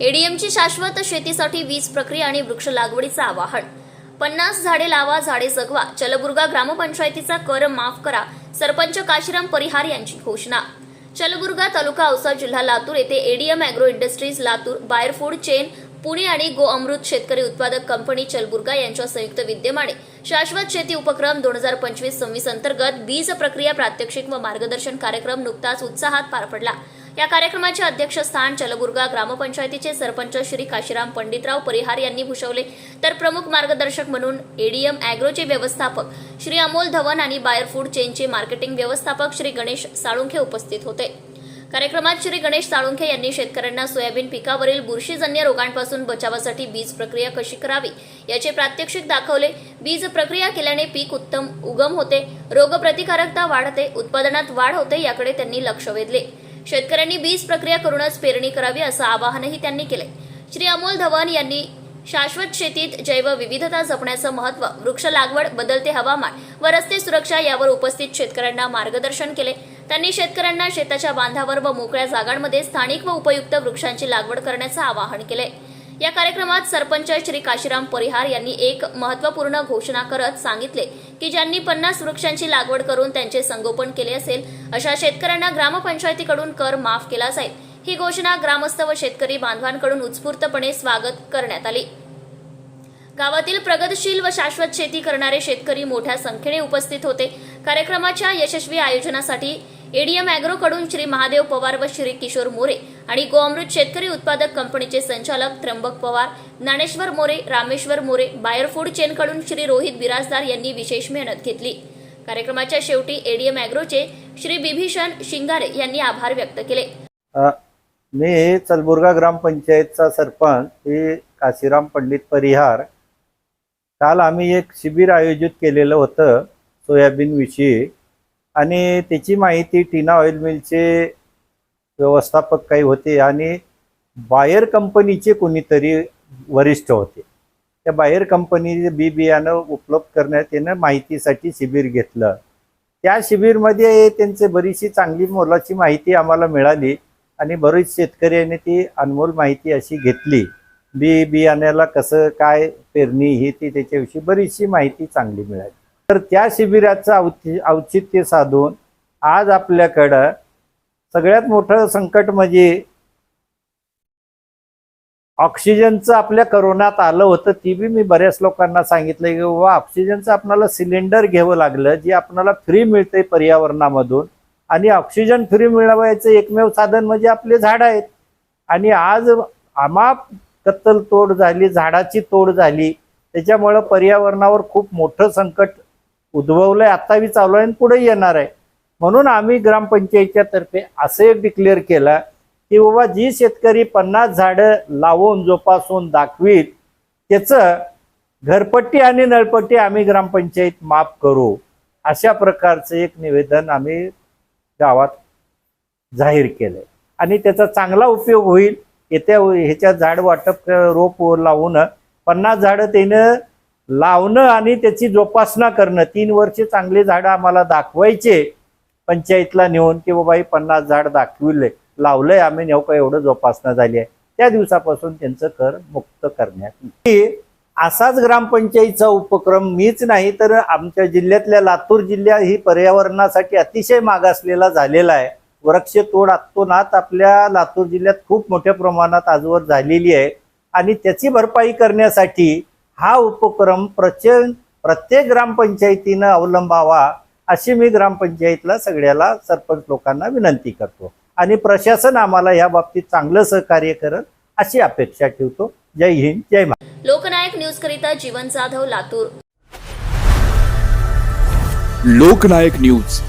एडीएमची शाश्वत शेतीसाठी वीज प्रक्रिया आणि वृक्ष लागवडीचं आवाहन. पन्नास झाडे लावा झाडे जगवा. चलबुर्गा ग्रामपंचायतीचा कर माफ करा. सरपंच काशीराम परिहार यांची घोषणा. चलबुर्गा तालुका औसा जिल्हा लातूर येथे ADM agro industries Latur Bayer food chain Pune आणि गो अमृत शेतकरी उत्पादक कंपनी चलबुर्गा यांच्या संयुक्त विद्यमाने शाश्वत शेती उपक्रम दोन हजार पंचवीस सव्वीस अंतर्गत बीज प्रक्रिया प्रात्यक्षिक व मार्गदर्शन कार्यक्रम नुकताच उत्साहात पार पडला. या कार्यक्रमाचे अध्यक्षस्थान चलबुर्गा ग्रामपंचायतीचे सरपंच श्री काशीराम पंडितराव परिहार यांनी भूषवले. तर प्रमुख मार्गदर्शक म्हणून एडीएम अॅग्रोचे व्यवस्थापक श्री अमोल धवन आणि बायर फूड चेनचे मार्केटिंग व्यवस्थापक श्री गणेश साळुंखे उपस्थित होते. कार्यक्रमात श्री गणेश साळुंखे यांनी शेतकऱ्यांना सोयाबीन पिकावरील बुरशीजन्य रोगांपासून बचावासाठी बीज प्रक्रिया कशी करावी याचे प्रात्यक्षिक दाखवले. बीज प्रक्रिया केल्याने पीक उत्तम उगम होते रोगप्रतिकारकता वाढते उत्पादनात वाढ होते याकडे त्यांनी लक्ष वेधले. शेतकऱ्यांनी बीज प्रक्रिया करूनच पेरणी करावी असं आवाहनही त्यांनी केले. श्री अमोल धवन यांनी शाश्वत शेतीत जैव विविधता जपण्याचं महत्त्व वृक्ष लागवड बदलते हवामान व रस्ते सुरक्षा यावर उपस्थित शेतकऱ्यांना मार्गदर्शन केले. त्यांनी शेतकऱ्यांना शेताच्या बांधावर व मोकळ्या जागांमध्ये स्थानिक व उपयुक्त वृक्षांची लागवड करण्याचं आवाहन केले. या कार्यक्रमात सरपंच श्री काशीराम परिहार यांनी एक महत्त्वपूर्ण घोषणा करत सांगितले की ज्यांनी पन्नास वृक्षांची लागवड करून त्यांचे संगोपन केले असेल अशा शेतकऱ्यांना ग्रामपंचायतीकडून कर माफ केला जाईल. ही घोषणा ग्रामस्थ व शेतकरी बांधवांकडून उत्स्फूर्तपणे स्वागत करण्यात आली. गावातील प्रगतशील व शाश्वत शेती करणारे शेतकरी मोठ्या संख्येने उपस्थित होते. कार्यक्रमाच्या यशस्वी आयोजनासाठी एडीएम अॅग्रोकडून श्री महादेव पवार व श्री किशोर मोरे आणि गोअमृत शेतकरी उत्पादक कंपनीचे संचालक त्र्यंबक पवार ज्ञानेश्वर मोरे रामेश्वर मोरे बायर फूड चेनकडून श्री रोहित बिराजदार यांनी विशेष मेहनत घेतली. कार्यक्रमाच्या शेवटी एडीएम अॅग्रोचे श्री बिभीषण शिंगारे यांनी आभार व्यक्त केले. मी चलबुर्गा ग्रामपंचायतचा सरपंच हे काशीराम पंडित परिहार. काल आम्ही एक शिबिर आयोजित केलेलं होतं सोयाबीनविषयी. आणि त्याची माहिती टीना ऑइल मिलचे व्यवस्थापक काही होते आणि बायर कंपनीचे कोणीतरी वरिष्ठ होते. त्या बायर कंपनीचे बी बियाणं उपलब्ध करण्यात येणं माहितीसाठी शिबिर घेतलं. त्या शिबिरमध्ये त्यांचे बरीचशी चांगली मोलाची माहिती आम्हाला मिळाली आणि बरीच शेतकऱ्यांनी ती अनमोल माहिती अशी घेतली. बी बियाण्याला कसं काय पेरणी ही ती त्याच्याविषयी बरीचशी माहिती चांगली मिळाली. तर त्या शिबिराचं औचि औचित्य साधून आज आपल्याकडं सगळ्यात मोठं संकट म्हणजे ऑक्सिजनचं आपल्या करोनात आलं होतं ती बी मी बऱ्याच लोकांना सांगितलं की बाबा ऑक्सिजनचं आपल्याला सिलेंडर घ्यावं लागलं जे आपल्याला फ्री मिळते पर्यावरणामधून. आणि ऑक्सिजन फ्री मिळवायचं एकमेव साधन म्हणजे आपले झाड आहेत. आणि आज आमाप कत्तल तोड झाली झाडाची तोड झाली त्याच्यामुळं पर्यावरणावर खूप मोठं संकट उद्भवलंय आत्ता बी चालू आहे आणि पुढे येणार आहे. म्हणून आम्ही ग्रामपंचायतच्या तर्फे असं एक डिक्लेअर केलं की बाबा जी शेतकरी पन्नास झाडं लावून जोपासून दाखवीत त्याचं घरपट्टी आणि नळपट्टी आम्ही ग्रामपंचायत माफ करू अशा प्रकारचं एक निवेदन आम्ही गावात जाहीर केलं आणि त्याचा चांगला उपयोग होईल येत्या ह्याच्या झाड वाटप रोप लावून पन्नास झाडं त्यानं लावणं आणि त्याची जोपासना करणं. तीन वर्षे चांगले झाडं आम्हाला दाखवायचे. पंचायतला नेऊन की बाबा हे पन्नास झाड दाखविले. लावलंय आम्ही नेवका एवढं जोपासना झाली आहे. त्या दिवसापासून त्यांचं कर मुक्त करण्यात येईल. असाच ग्रामपंचायतचा उपक्रम मीच नाही तर आमच्या जिल्ह्यातल्या लातूर जिल्हा ही पर्यावरणासाठी अतिशय मागासलेला झालेला आहे. वृक्षतोड आत्तोनात आपल्या लातूर जिल्ह्यात खूप मोठ्या प्रमाणात आजवर झालेली आहे. आणि त्याची भरपाई करण्यासाठी हा उपक्रम प्रचंड प्रत्येक ग्रामपंचायतीनं अवलंबावा अशी मी ग्रामपंचायतला सगळ्याला सरपंच लोकांना विनंती करतो. आणि प्रशासन आम्हाला या बाबतीत चांगलं सहकार्य करत अशी अपेक्षा ठेवतो. जय हिंद जय महाराष्ट्र. लोकनायक न्यूज करिता जीवन जाधव लातूर. लोकनायक न्यूज.